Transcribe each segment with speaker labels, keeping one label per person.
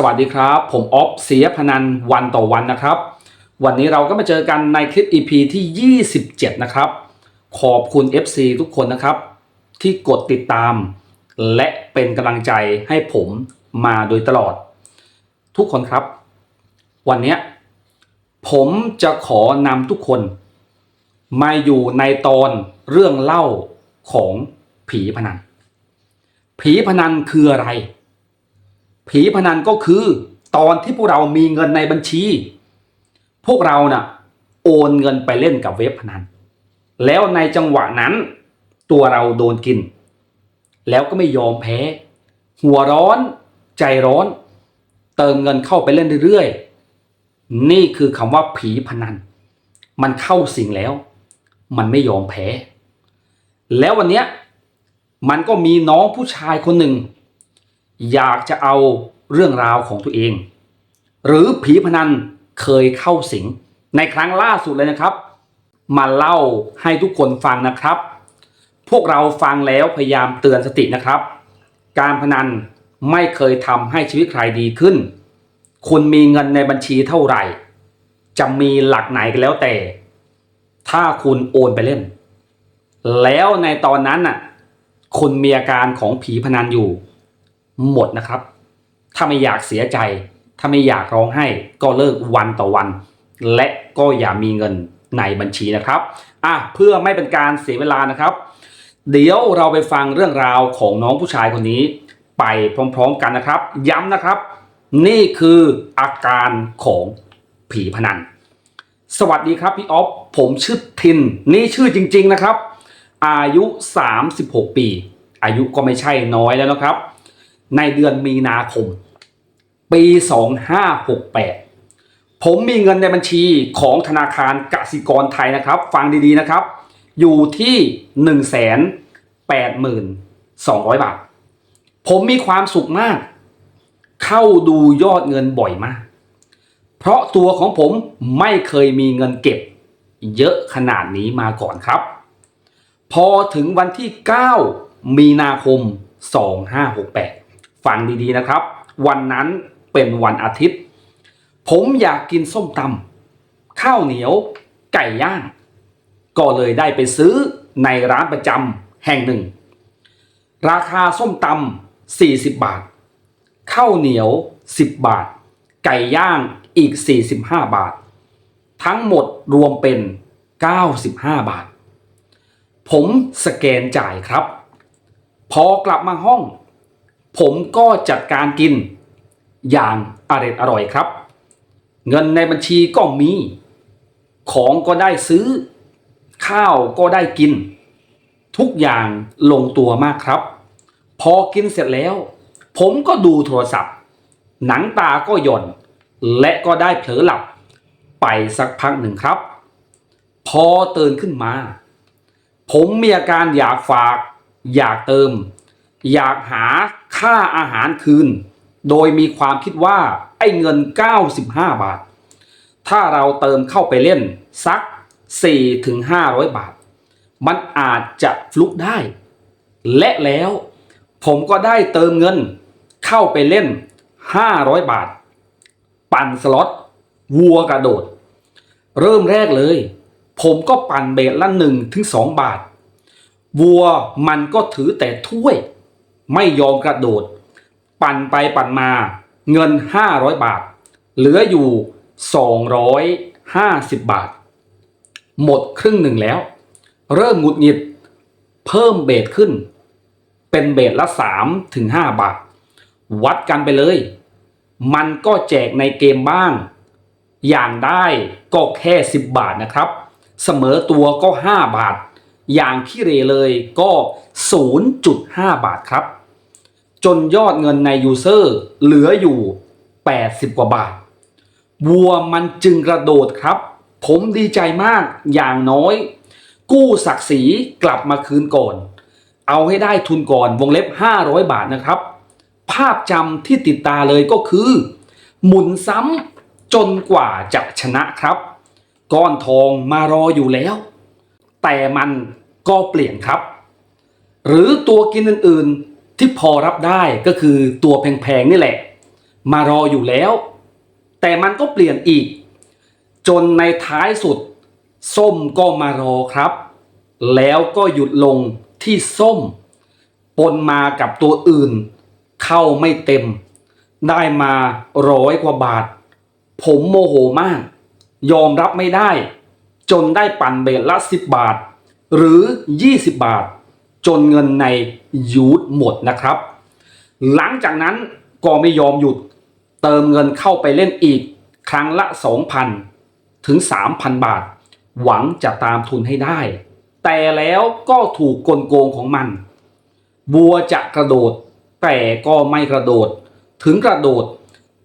Speaker 1: สวัสดีครับ ผมออฟเสียพนันวันต่อวันนะครับ วันนี้เราก็มาเจอกันในคลิป EP ที่ 27 นะครับ ขอบคุณ FC ทุกคนนะครับ ที่กดติดตาม และเป็นกำลังใจให้ผมมาโดยตลอด ทุกคนครับ วันนี้ผมจะขอนำทุกคน มาอยู่ในตอนเรื่องเล่าของผีพนัน ผีพนันคืออะไร ผีพนันก็คือ ตอนที่พวกเรามีเงินในบัญชี พวกเราน่ะโอนเงินไปเล่นกับเว็บพนัน แล้วในจังหวะนั้น ตัวเราโดนกิน แล้วก็ไม่ยอมแพ้ หัวร้อนใจร้อน เติมเงินเข้าไปเล่นเรื่อยๆ นี่คือคำว่าผีพนัน มันเข้าสิงแล้ว มันไม่ยอมแพ้ แล้ววันเนี้ยมันก็มีน้องผู้ชายคนหนึ่ง อยากจะเอาเรื่องราวของตัวเอง หรือผีพนันเคยเข้าสิง ในครั้งล่าสุดเลยนะครับ มาเล่าให้ทุกคนฟังนะครับ พวกเราฟังแล้วพยายามเตือนสตินะครับ การพนันไม่เคยทำให้ชีวิตใครดีขึ้น คุณมีเงินในบัญชีเท่าไหร่ จะมีหลักไหนก็แล้วแต่ ถ้าคุณโอนไปเล่น แล้วในตอนนั้นน่ะคุณมีอาการของผีพนันอยู่ หมดนะครับ ถ้าไม่อยากเสียใจ ถ้าไม่อยากร้องไห้ก็เลิกวันต่อวัน และก็อย่ามีเงินในบัญชีนะครับอะเพื่อไม่เป็นการเสียเวลานะครับ เดี๋ยวเราไปฟังเรื่องราวของน้องผู้ชายคนนี้ ไปพร้อมๆกันนะครับ ย้ำนะครับ นี่คืออาการของผีพนัน สวัสดีครับพี่ออฟผมชื่อทิน นี่ชื่อจริง ๆนะครับ อายุ 36 ปี อายุก็ไม่ใช่น้อยแล้วนะครับ ในเดือนมีนาคม ปี 2568 ผมมีเงินในบัญชีของธนาคารกสิกรไทยนะครับ ฟังดีๆนะครับ อยู่ที่ 182,200 บาท ผมมีความสุขมาก เข้าดูยอดเงินบ่อยมาก เพราะตัวของผมไม่เคยมีเงินเก็บ เยอะขนาดนี้มาก่อนครับ พอถึงวันที่ 9 มีนาคม2568 ฟังดีๆนะครับ วันนั้นเป็นวันอาทิตย์ ผมอยากกินส้มตำข้าวเหนียว ไก่ย่าง ก็เลยได้ไปซื้อในร้านประจำแห่งหนึ่ง ราคาส้มตำ40 บาท ข้าวเหนียว 10 บาท ไก่ย่างอีก 45 บาท ทั้งหมดรวมเป็น 95 บาท ผมสแกนจ่ายครับ พอกลับมาห้อง ผมก็จัดการกินอย่างอร่อยอร่อยครับ เงินในบัญชีก็มี ของก็ได้ซื้อ ข้าวก็ได้กิน ทุกอย่างลงตัวมากครับ พอกินเสร็จแล้ว ผมก็ดูโทรศัพท์ หนังตาก็หย่อน และก็ได้เผลอหลับ ไปสักพักหนึ่งครับ พอตื่นขึ้นมา ผมมีอาการอยากฝาก อยากเติม อยากหาค่าอาหารคืน โดยมีความคิดว่าไอ้เงิน 95 บาท ถ้าเราเติมเข้าไปเล่นสัก 4-500 บาท มันอาจจะฟลุกได้ และแล้วผมก็ได้เติมเงินเข้าไปเล่น 500 บาท ปั่นสล็อตวัวกระโดด เริ่มแรกเลย ผมก็ปั่นเบสละ1ถึง2บาท วัวมันก็ถือแต่ถ้วย ไม่ยอมกระโดด ปั่นไปปั่นมาเงิน 500 บาท เหลืออยู่ 250 บาท หมดครึ่งหนึ่งแล้ว เริ่มหงุดหงิดเพิ่มเบสขึ้น เป็นเบสละ 3 ถึง 5 บาท วัดกันไปเลย มันก็แจกในเกมบ้าง อย่างได้ก็แค่ 10 บาทนะครับ เสมอตัวก็ 5 บาท อย่างขี้เรเลยก็ 0.5 บาทครับ จนยอดเงินในยูเซอร์เหลืออยู่ 80 กว่าบาท วัวมันจึงกระโดดครับ ผมดีใจมากอย่างน้อย กู้ศักดิ์ศรีกลับมาคืนก่อน เอาให้ได้ทุนก่อนวงเล็บ 500 บาทนะครับ ภาพจำที่ติดตาเลยก็คือ หมุนซ้ำจนกว่าจะชนะครับ ก้อนทองมารออยู่แล้ว แต่มันก็เปลี่ยนครับ หรือตัวกินอื่นๆ ที่พอรับได้ก็คือตัวแพงๆนี่แหละ มารออยู่แล้ว แต่มันก็เปลี่ยนอีก จนในท้ายสุด ส้มก็มารอครับ แล้วก็หยุดลงที่ส้ม ปนมากับตัวอื่น เข้าไม่เต็ม ได้มาร้อยกว่าบาท ผมโมโหมาก ยอมรับไม่ได้ จนได้ปั่นเบลละสิบบาท หรือ 20 บาท จนเงินในยูทหมดนะครับ หลังจากนั้นก็ไม่ยอมหยุดเติมเงินเข้าไปเล่นอีกครั้งละ 2,000 ถึง 3,000 บาท หวังจะตามทุนให้ได้ แต่แล้วก็ถูกกลโกงของมัน บัวจะกระโดด แต่ก็ไม่กระโดด ถึงกระโดด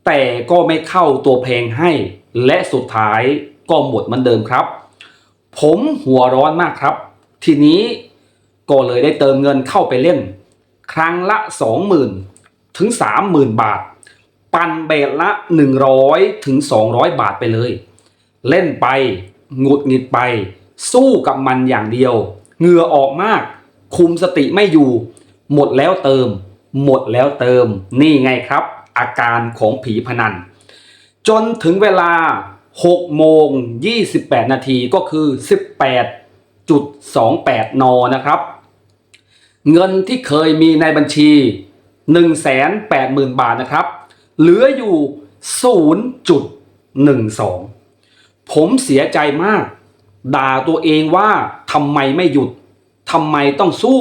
Speaker 1: แต่ก็ไม่เข้าตัวแพงให้ และสุดท้ายก็หมดเหมือนเดิมครับ ผมหัวร้อนมากครับ ทีนี้ ก็เลยได้เติมเงินเข้าไปเล่น ครั้งละ 20,000 ถึง 30,000 บาท ปันเบสละ 100 ถึง 200 บาทไปเลย เล่นไปหงุดหงิดไป สู้กับมันอย่างเดียวเหงื่อออกมาก คุมสติไม่อยู่ หมดแล้วเติม หมดแล้วเติม นี่ไงครับ อาการของผีพนัน จนถึงเวลา6โมง 28 นาทีก็คือ 18.28 น นะครับ เงินที่เคยมีในบัญชี 180,000 บาทนะครับ เหลืออยู่ 0.12 ผมเสียใจมาก ด่าตัวเองว่าทำไมไม่หยุดทำไมต้องสู้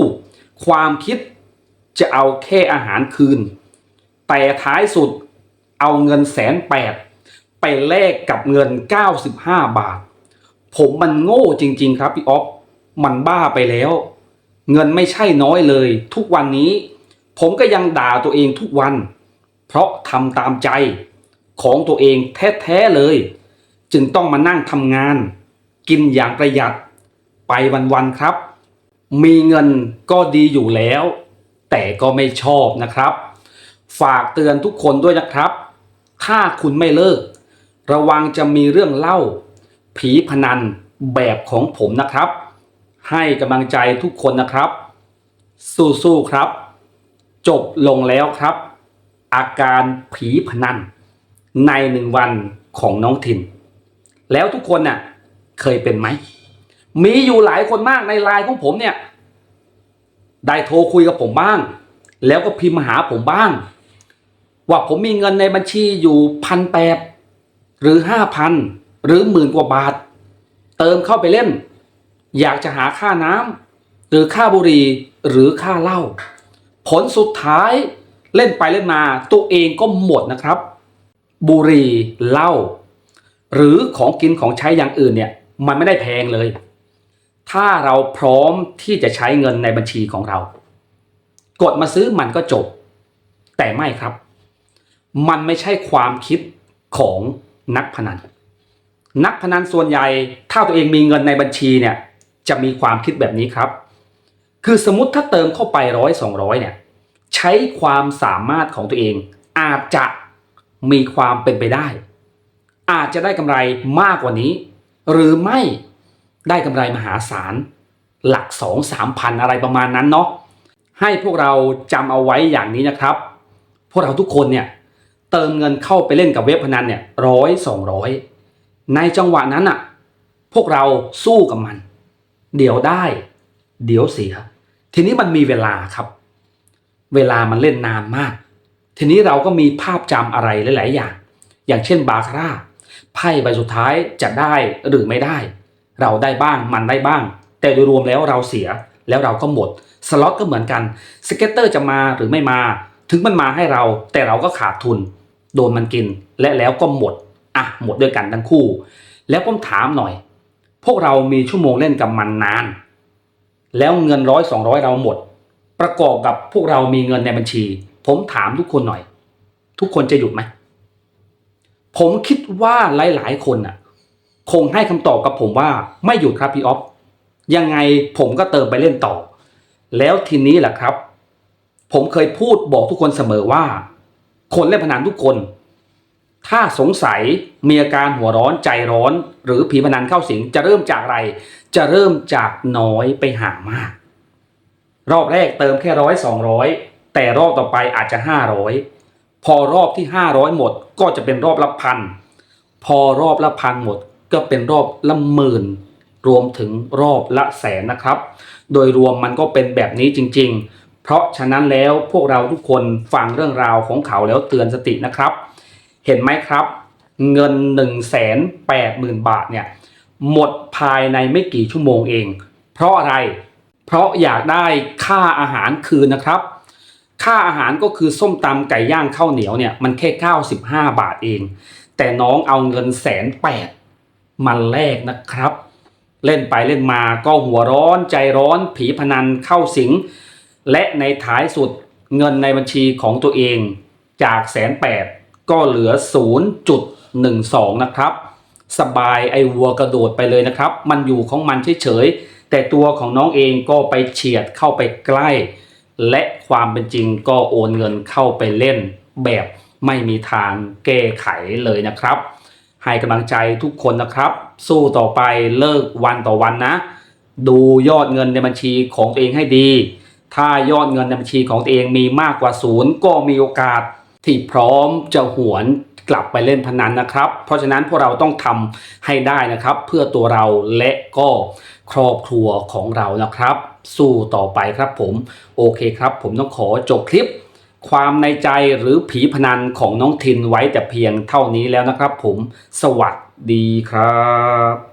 Speaker 1: ความคิดจะเอาแค่อาหารคืน แต่ท้ายสุดเอาเงินแสนแปดไปแลกกับเงิน 95 บาท ผมมันโง่จริง ๆ ครับพี่อ๊อฟมันบ้าไปแล้ว เงินไม่ใช่น้อยเลย ทุกวันนี้ ผมก็ยังด่าตัวเองทุกวัน เพราะทำตามใจของตัวเองแท้ๆเลย จึงต้องมานั่งทำงาน กินอย่างประหยัด ไปวันๆครับ มีเงินก็ดีอยู่แล้ว แต่ก็ไม่ชอบนะครับ ฝากเตือนทุกคนด้วยนะครับ ถ้าคุณไม่เลิก ระวังจะมีเรื่องเล่า ผีพนันแบบของผมนะครับ ให้กำลังใจทุกคนนะครับ สู้ๆครับ จบลงแล้วครับ อาการผีพนัน ในหนึ่งวันของน้องทินแล้วทุกคนน่ะเคยเป็นไหม มีอยู่หลายคนมากในไลน์ของผมเนี่ย ได้โทรคุยกับผมบ้าง แล้วก็พิมพ์มาหาผมบ้าง ว่าผมมีเงินในบัญชีอยู่พันแปดหรือห้าพันหรือหมื่นกว่าบาท เติมเข้าไปเล่น อยากจะหาค่าน้ำหรือค่าบุหรี่หรือค่าเหล้าผลสุดท้ายเล่นไปเล่นมาตัวเองก็หมดนะครับ บุหรี่เหล้าหรือของกินของใช้อย่างอื่นเนี่ยมันไม่ได้แพงเลย ถ้าเราพร้อมที่จะใช้เงินในบัญชีของเรา กดมาซื้อมันก็จบ แต่ไม่ครับ มันไม่ใช่ความคิดของนักพนัน นักพนันส่วนใหญ่ถ้าตัวเองมีเงินในบัญชีเนี่ย จะมีความคิดแบบนี้ครับ คือสมมติถ้าเติมเข้าไปร้อยสองร้อยเนี่ยใช้ความสามารถของตัวเอง อาจจะมีความเป็นไปได้ อาจจะได้กำไรมากกว่านี้ หรือไม่ได้กำไรมหาศาลหลักสองสามพันอะไรประมาณนั้นเนาะให้พวกเราจำเอาไว้อย่างนี้นะครับ พวกเราทุกคนเนี่ยเติมเงินเข้าไปเล่นกับเว็บพนันเนี่ยร้อยสองร้อยในจังหวะนั้นอะพวกเราสู้กับมัน เดี๋ยวได้ เดี๋ยวเสีย ทีนี้มันมีเวลาครับ เวลามันเล่นนานมาก ทีนี้เราก็มีภาพจำอะไรหลาย ๆ อย่าง อย่างเช่นบาคาร่าไพ่ใบสุดท้ายจะได้หรือไม่ได้ เราได้บ้างมันได้บ้าง แต่โดยรวมแล้วเราเสียแล้วเราก็หมดสล็อตก็เหมือนกันสเก็ตเตอร์จะมาหรือไม่มา ถึงมันมาให้เราแต่เราก็ขาดทุน โดนมันกินและแล้วก็หมดอะหมดด้วยกันทั้งคู่ แล้วผมถามหน่อย พวกเรามีชั่วโมงเล่นกับมันนาน แล้วเงินร้อยสองร้อยเราหมด ประกอบกับพวกเรามีเงินในบัญชี ผมถามทุกคนหน่อย ทุกคนจะหยุดไหม ผมคิดว่าหลาย ๆ คนน่ะ คงให้คำตอบกับผมว่าไม่หยุดครับพี่ออฟยังไงผมก็เติมไปเล่นต่อ แล้วทีนี้แหละครับ ผมเคยพูดบอกทุกคนเสมอว่า คนเล่นพนันทุกคน ถ้าสงสัยมีอาการหัวร้อนใจร้อน หรือผีพนันเข้าสิงจะเริ่มจากอะไร จะเริ่มจากน้อยไปหามาก รอบแรกเติมแค่ร้อยสองร้อยแต่รอบต่อไปอาจจะห้าร้อยพอรอบที่500หมดก็จะเป็นรอบละพันพอรอบละพันหมดก็เป็นรอบละหมื่น รวมถึงรอบละแสนนะครับ โดยรวมมันก็เป็นแบบนี้จริง ๆ เพราะฉะนั้นแล้วพวกเราทุกคนฟังเรื่องราวของเขาแล้วเตือนสตินะครับ เห็นไหมครับ เงิน 1 8 0 0 0 0 บาทเนี่ยหมดภายในไม่กี่ชั่วโมงเอง เพราะอะไร เพราะอยากได้ค่าอาหารคืนนะครับ ค่าอาหารก็คือส้มตำไก่ย่างข้าวเหนียวเนี่ยมันแค่ 95 บาทเอง แต่น้องเอาเงินแสนแปดมาแลกนะครับ เล่นไปเล่นมาก็หัวร้อนใจร้อนผีพนันเข้าสิง และในท้ายสุดเงินในบัญชีของตัวเองจากแสนแปด ก็เหลือ 0.12 นะครับ สบายไอ้วัวกระโดดไปเลยนะครับ มันอยู่ของมันเฉยๆ แต่ตัวของน้องเองก็ไปเฉียดเข้าไปใกล้ และความเป็นจริงก็โอนเงินเข้าไปเล่นแบบไม่มีทางแก้ไขเลยนะครับ ให้กำลังใจทุกคนนะครับ สู้ต่อไปเลิกวันต่อวันนะ ดูยอดเงินในบัญชีของตัวเองให้ดี ถ้ายอดเงินในบัญชีของตัวเองมีมากกว่าศูนย์ก็มีโอกาส ที่พร้อมจะหวนกลับไปเล่นพนันนะครับ เพราะฉะนั้นพวกเราต้องทำให้ได้นะครับ เพื่อตัวเราและก็ครอบครัวของเรานะครับ สู้ต่อไปครับผมโอเคครับ ผมต้องขอจบคลิป ความในใจหรือผีพนันของน้องทินไว้แต่เพียงเท่านี้แล้วนะครับ ผมสวัสดีครับ